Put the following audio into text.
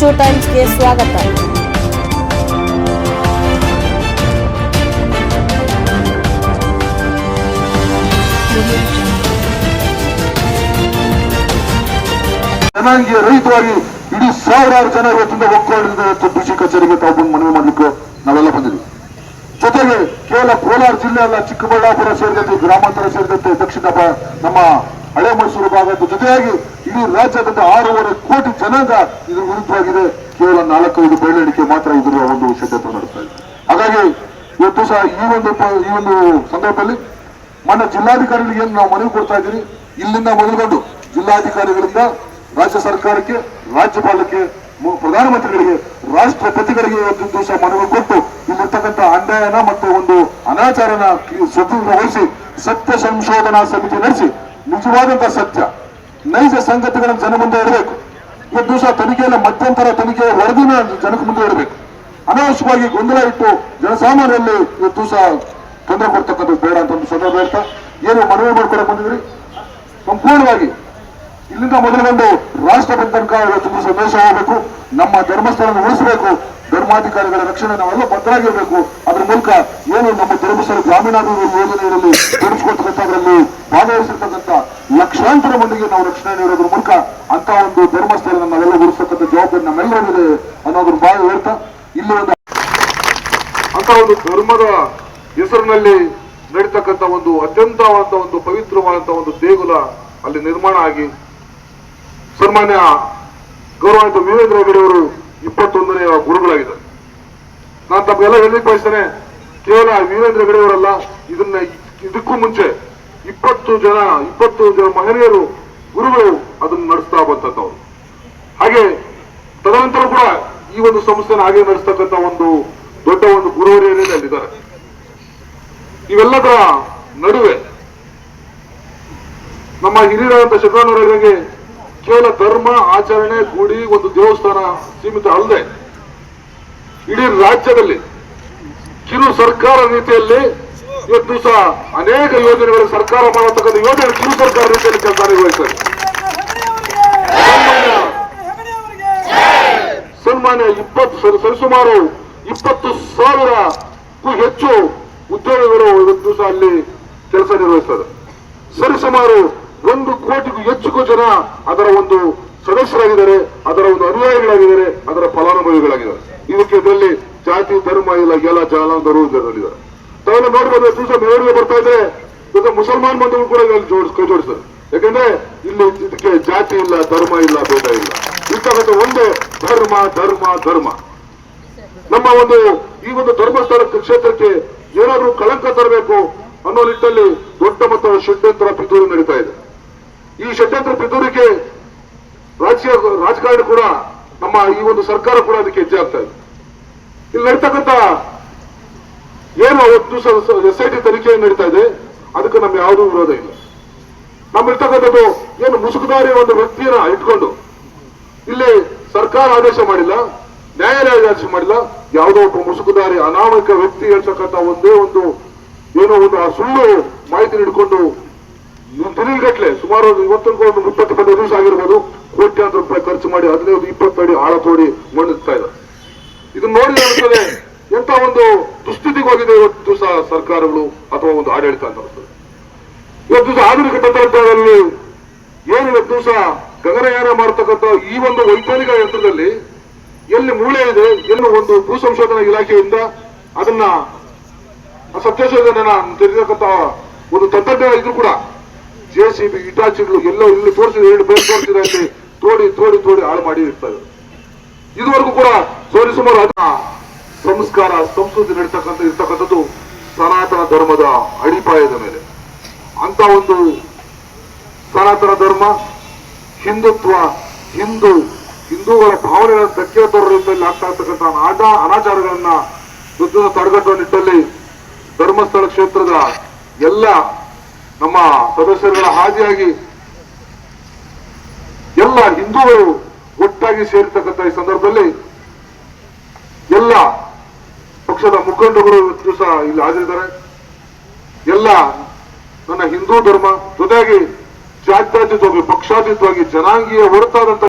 ಕಿಚ್ಚು ಟೈಮ್ಸ್ಗೆ ಸ್ವಾಗತ. ಜನಾಂಗೀಯ ರಹಿತವಾಗಿ ಇಡೀ ಸಾವಿರಾರು ಜನ ಇವತ್ತಿಂದ ಒಕ್ಕೊಂಡಿದ್ದ ಕೃಷಿ ಕಚೇರಿಗೆ ತಾವು ಬಂದು ಮನವಿ ಮಾಡಲಿಕ್ಕೆ ನಾವೆಲ್ಲ ಬಂದಿದ್ವಿ ಜೊತೆಗೆ ಕೇವಲ ಕೋಲಾರ ಜಿಲ್ಲೆ ಅಲ್ಲ, ಚಿಕ್ಕಬಳ್ಳಾಪುರ ಸೇರಿದಂತೆ ಗ್ರಾಮಾಂತರ ಸೇರಿದಂತೆ ದಕ್ಷಿಣ ನಮ್ಮ ಹಳೆ ಮೈಸೂರು ಭಾಗದ ಜೊತೆಯಾಗಿ ಇಡೀ ರಾಜ್ಯದಿಂದ ಆರೂವರೆ ಕೋಟಿ ಜನಾಂಗ ಇದ್ರ ವಿರುದ್ಧವಾಗಿದೆ. ಕೇವಲ ನಾಲ್ಕೈದು ಬೆರಳಿಕೆ ಮಾತ್ರ ಇದರ ಒಂದು ಸಿದ್ಧತೆ ನಡೆಸ್ತಾ ಇದೆ. ಹಾಗಾಗಿ ಇವತ್ತು ಸಹ ಈ ಒಂದು ಈ ಒಂದು ಸಂದರ್ಭದಲ್ಲಿ ಮೊನ್ನೆ ಜಿಲ್ಲಾಧಿಕಾರಿಗಳಿಗೆ ಏನು ನಾವು ಮನವಿ ಕೊಡ್ತಾ ಇದ್ದೀರಿ? ಇಲ್ಲಿಂದ ಮೊದಲುಗೊಂಡು ಜಿಲ್ಲಾಧಿಕಾರಿಗಳಿಂದ ರಾಜ್ಯ ಸರ್ಕಾರಕ್ಕೆ, ರಾಜ್ಯಪಾಲಕ್ಕೆ ಪ್ರಧಾನಮಂತ್ರಿಗಳಿಗೆ, ರಾಷ್ಟ್ರಪತಿಗಳಿಗೆ ಇವತ್ತು ದಿವಸ ಮನವಿ ಕೊಟ್ಟು ಇಲ್ಲಿರ್ತಕ್ಕಂಥ ಅನ್ಯಾಯನ ಮತ್ತು ಒಂದು ಅನಾಚಾರನ ಸ್ವತಂತ್ರಗೊಳಿಸಿ ಸತ್ಯ ಸಂಶೋಧನಾ ಸಮಿತಿ ನಡೆಸಿ ನಿಜವಾದಂತಹ ಸತ್ಯ ನೈಜ ಸಂಗತಿಗಳನ್ನು ಜನ ಮುಂದೆ ಇರಬೇಕು. ಇವತ್ತು ದಿವಸ ತನಿಖೆಯಲ್ಲ ಮಧ್ಯಂತರ ತನಿಖೆ ವರದಿನ ಜನಕ್ಕೆ ಮುಂದೆ ಇಡಬೇಕು ಅನಾವಶ್ಯಕವಾಗಿ ಗೊಂದಲ ಇಟ್ಟು ಜನಸಾಮಾನ್ಯರಲ್ಲಿ ಇವತ್ತು ದಿವಸ ತೊಂದರೆ ಕೊಡ್ತಕ್ಕಂಥ ಬೇಡ ಅಂತ ಒಂದು ಸಂದರ್ಭ ಹೇಳ್ತಾ, ಏನು ಮನವಿ ಮಾಡ್ಕೊಳಕ್ ಬಂದಿದ್ರಿ? ಸಂಪೂರ್ಣವಾಗಿ ಇಲ್ಲಿಂದ ಮೊದಲುಗೊಂಡು ರಾಷ್ಟ್ರಪತಿ ತನಕ ಇವತ್ತು ಸಂದೇಶ ಹೋಗಬೇಕು ನಮ್ಮ ಧರ್ಮಸ್ಥಳವನ್ನು ಉಳಿಸಬೇಕು, ಧರ್ಮಾಧಿಕಾರಿಗಳ ರಕ್ಷಣೆ ನಾವೆಲ್ಲ ಭದ್ರಾಗಿರಬೇಕು ಅದ್ರ ಮೂಲಕ ಏನು ನಮ್ಮ ಧರ್ಮಸ್ಥಳ ಗ್ರಾಮೀಣಾಭಿವೃದ್ಧಿ ಯೋಜನೆಯಲ್ಲಿ ತೊಡಗಿಸ್ಕೊಳ್ತಕ್ಕಂಥದ್ರಲ್ಲಿ ಭಾಗವಹಿಸಿರ್ತಕ್ಕಂಥ ಲಕ್ಷಾಂತರ ಮಂದಿಗೆ ನಾವು ರಕ್ಷಣೆ ನೀಡೋದ್ರ ಮೂಲಕ ಅಂತ ಒಂದು ಧರ್ಮಸ್ಥಳ ನಾವೆಲ್ಲ ಉಳಿಸ್ತಕ್ಕಂಥ ಜವಾಬ್ದಾರಿ ನಮ್ಮೆಲ್ಲರಿಗಿದೆ ಅನ್ನೋದ್ರ ಬಾಯಿ ಹೇಳ್ತಾ, ಇಲ್ಲಿ ಒಂದು ಅಂತ ಒಂದು ಧರ್ಮದ ಹೆಸರಿನಲ್ಲಿ ನಡೀತಕ್ಕಂಥ ಒಂದು ಅತ್ಯಂತವಾದ ಒಂದು ಪವಿತ್ರವಾದಂತಹ ಒಂದು ದೇಗುಲ ಅಲ್ಲಿ ನಿರ್ಮಾಣ ಆಗಿ ಸನ್ಮಾನ್ಯ ಗೌರವಾನ್ವಿತ ವೀರೇಂದ್ರ ಹೆಗಡೆ ಅವರು ಇಪ್ಪತ್ತೊಂದನೆಯ ಗುರುಗಳಾಗಿದ್ದಾರೆ. ನಾನು ತಮಗೆಲ್ಲ ಹೇಳಲಿಕ್ಕೆ ಬಯಸ್ತೇನೆ, ಕೇವಲ ವೀರೇಂದ್ರ ಹೆಗಡೆ ಅವರಲ್ಲ, ಇದನ್ನ ಇದಕ್ಕೂ ಮುಂಚೆ ಇಪ್ಪತ್ತು ಜನ ಇಪ್ಪತ್ತು ಜನ ಮಹನೀಯರು ಗುರುಗಳು ಅದನ್ನು ನಡೆಸ್ತಾ ಬಂತವ್ರು ಹಾಗೆ ತದನಂತರ ಕೂಡ ಈ ಒಂದು ಸಂಸ್ಥೆನ ಹಾಗೆ ನಡೆಸ್ತಕ್ಕಂಥ ಒಂದು ದೊಡ್ಡ ಒಂದು ಗುರುವರಿಯರೇ ಅಲ್ಲಿದ್ದಾರೆ. ಇವೆಲ್ಲದರ ನಡುವೆ ನಮ್ಮ ಹಿರಿಯರಾದಂಥ ಶಂಕರನವರಿಗೆ ಕೇವಲ ಧರ್ಮ, ಆಚರಣೆ, ಗುಡಿ ಒಂದು ದೇವಸ್ಥಾನ ಸೀಮಿತ ಅಲ್ಲದೆ ಇಡೀ ರಾಜ್ಯದಲ್ಲಿ ಕಿರು ಸರ್ಕಾರ ರೀತಿಯಲ್ಲಿ ಇವತ್ತು ದಿವಸ ಅನೇಕ ಯೋಜನೆಗಳು ಸರ್ಕಾರ ಮಾಡತಕ್ಕಂಥ ಯೋಜನೆ ಕಿರು ಸರ್ಕಾರ ರೀತಿಯಲ್ಲಿ ಕೆಲಸ ನಿರ್ವಹಿಸ್ತದೆ ಸನ್ಮಾನ್ಯ ಇಪ್ಪತ್ತು ಸರಿ- ಸರಿಸುಮಾರು ಇಪ್ಪತ್ತು ಸಾವಿರಕ್ಕೂ ಹೆಚ್ಚು ಉದ್ಯೋಗಗಳು ಇವತ್ತು ದಿವಸ ಅಲ್ಲಿ ಕೆಲಸ ನಿರ್ವಹಿಸ್ತಾರೆ ಸರಿಸುಮಾರು ಒಂದು ಕೋಟಿಗೂ ಹೆಚ್ಚು ಜನ ಅದರ ಒಂದು ಸದಸ್ಯರಾಗಿದ್ದಾರೆ, ಅದರ ಒಂದು ಅನುಯಾಯಿಗಳಾಗಿದ್ದಾರೆ, ಅದರ ಫಲಾನುಭವಿಗಳಾಗಿದ್ದಾರೆ. ಇದಕ್ಕೆ ಇದರಲ್ಲಿ ಜಾತಿ, ಧರ್ಮ, ಇಲ್ಲ, ಎಲ್ಲ ಜನಾಂಗರು ಇದರಲ್ಲಿದ್ದಾರೆ ತಾವೆಲ್ಲ ನೋಡ್ಬೋದು ದಿವಸ ಮೆರವಣಿಗೆ ಬರ್ತಾ ಇದ್ರೆ ಇವತ್ತು ಮುಸಲ್ಮಾನ್ ಬಂಧುಗಳು ಕೂಡ ಇದರಲ್ಲಿ ಜೋಡಿಸ್, ಜೋಡಿಸ್ತಾರೆ. ಯಾಕಂದ್ರೆ ಇಲ್ಲಿ ಇದಕ್ಕೆ ಜಾತಿ ಇಲ್ಲ, ಧರ್ಮ ಇಲ್ಲ, ಭೇದ ಇಲ್ಲ. ಇಂತಕ್ಕಂಥ ಒಂದೇ, ಧರ್ಮ ಧರ್ಮ ಧರ್ಮ. ನಮ್ಮ ಒಂದು, ಈ ಒಂದು ಧರ್ಮಸ್ಥಳ ಕ್ಷೇತ್ರಕ್ಕೆ ಏನಾದ್ರೂ ಕಳಂಕ ತರಬೇಕು ಅನ್ನೋ ನಿಟ್ಟಲ್ಲಿ ದೊಡ್ಡ ಮಟ್ಟದ ಷಡ್ಯಂತ್ರ ಪಿತೂರಿ ನಡೀತಾ ಇದೆ. ಈ ಷಡ್ಯಂತ್ರ ಪಿತೂರಿಗೆ ರಾಜಕೀಯ, ರಾಜಕಾರಣ ಕೂಡ ನಮ್ಮ ಈ ಒಂದು ಸರ್ಕಾರ ಕೂಡ ಅದಕ್ಕೆ ಹೆಜ್ಜೆ ಆಗ್ತಾ ಇದೆ. ಇಲ್ಲಿ ನಡೀತಕ್ಕಂಥ ಏನು ಎಸ್ ಐ ಟಿ ತನಿಖೆ ನಡೀತಾ ಇದೆ. ಅದಕ್ಕೆ ನಮ್ಗೆ ಯಾವುದೂ ವಿರೋಧ ಇಲ್ಲ. ನಮ್ಮಿರ್ತಕ್ಕಂಥದ್ದು ಏನು ಮುಸುಕುದಾರಿ ಒಂದು ವ್ಯಕ್ತಿಯನ್ನ ಇಟ್ಕೊಂಡು ಇಲ್ಲಿ ಸರ್ಕಾರ ಆದೇಶ ಮಾಡಿಲ್ಲ, ನ್ಯಾಯಾಲಯ ಆದೇಶ ಮಾಡಿಲ್ಲ, ಯಾವುದೋ ಒಬ್ಬ ಮುಸುಕುದಾರಿ, ಅನಾಮಿಕ ವ್ಯಕ್ತಿ ಹೇಳ್ತಕ್ಕಂಥ ಒಂದೇ ಒಂದು ಏನೋ ಒಂದು ಆ ಸುಳ್ಳು ಮಾಹಿತಿ ಹಿಡ್ಕೊಂಡು ದಿನಗಟ್ಲೆ ಸುಮಾರು ಒಂದು ಇವತ್ತಿಗೂ ಒಂದು ಮುಪ್ಪತ್ತು ಪದ ದಿವಸ ಆಗಿರ್ಬೋದು, ಕೋಟ್ಯಾಂತರ ರೂಪಾಯಿ ಖರ್ಚು ಮಾಡಿ ಹದಿನೈದು ಅಡಿ ಆಳ ತೋಡಿ ಮಣ್ಣಿಸ್ತಾ ಇದ್ದಾರೆ. ಇದನ್ನ ನೋಡಿ ಎಂತ ಒಂದು ದುಸ್ಥಿತಿಗೆ ಹೋಗಿದೆ ಇವತ್ತು ಸಹ ಸರ್ಕಾರಗಳು ಅಥವಾ ಒಂದು ಆಡಳಿತ ಅಂತ ಅನಿಸ್ತದೆ ಇವತ್ತು ಸಹ ಆಧುನಿಕ ತಂತ್ರಜ್ಞಾನದಲ್ಲಿ ಏನು ಇವತ್ತು ಸಹ ಗಗನಯಾನ ಮಾಡತಕ್ಕಂಥ ಈ ಒಂದು ವೈಜ್ಞಾನಿಕ ಯಂತ್ರದಲ್ಲಿ ಎಲ್ಲಿ ಮೂಳೆ ಇದೆ, ಎಲ್ಲಿ ಒಂದು ಭೂ ಸಂಶೋಧನಾ ಇಲಾಖೆಯಿಂದ ಅದನ್ನ ಸತ್ಯಶೋಧನ ತೆರೆದಕ್ಕಂತ ಒಂದು ತಂತ್ರಜ್ಞಾನ ಇದ್ರು ಕೂಡ ಜೆ ಸಿ ಬಿ ಇಟಾಚಿಗಳು ಎಲ್ಲೋ ಇಲ್ಲಿ ತೋರಿಸಿದ ಎರಡು ಬೇರೆ ತೋರಿಸಿದ ತೋಡಿ ತೋಡಿ ತೋಡಿ ಹಾಳು ಮಾಡಿ ಇರ್ತಾರೆ ಇದುವರೆಗೂ ಕೂಡ ಸೋರಿ ಸುಮಾರು ಅದನ್ನ ಸಂಸ್ಕಾರ, ಸಂಸ್ಕೃತಿ ನಡೀತಕ್ಕಂಥ, ಇರ್ತಕ್ಕಂಥದ್ದು ಸನಾತನ ಧರ್ಮದ ಅಡಿಪಾಯದ ಮೇಲೆ. ಅಂತ ಒಂದು ಸನಾತನ ಧರ್ಮ, ಹಿಂದುತ್ವ, ಹಿಂದೂ, ಹಿಂದೂಗಳ ಭಾವನೆಗಳನ್ನು ಧಕ್ಕೆ ರೀತಿಯಲ್ಲಿ ಆಗ್ತಾ ಇರ್ತಕ್ಕಂಥ ಆಟ ಅನಾಚಾರಗಳನ್ನ ಯುದ್ಧದ ತಡೆಗಟ್ಟುವ ನಿಟ್ಟಲ್ಲಿ ಧರ್ಮಸ್ಥಳ ಕ್ಷೇತ್ರದ ಎಲ್ಲ ನಮ್ಮ ಸದಸ್ಯರುಗಳ ಹಾದಿಯಾಗಿ ಎಲ್ಲ ಹಿಂದೂಗಳು ಒಟ್ಟಾಗಿ ಸೇರಿರ್ತಕ್ಕಂಥ ಈ ಸಂದರ್ಭದಲ್ಲಿ ಎಲ್ಲ ಪಕ್ಷದ ಮುಖಂಡರು ಇವತ್ತು ಸಹ ಇಲ್ಲಿ ಹಾಜರಿದ್ದಾರೆ. ಎಲ್ಲ ನನ್ನ ಹಿಂದೂ ಧರ್ಮ, ಜೊತೆಗೆ ಜಾತ್ಯಾತೀತವಾಗಿ, ಪಕ್ಷಾತೀತವಾಗಿ ಜನಾಂಗೀಯ ಹೊರತಾದಂತ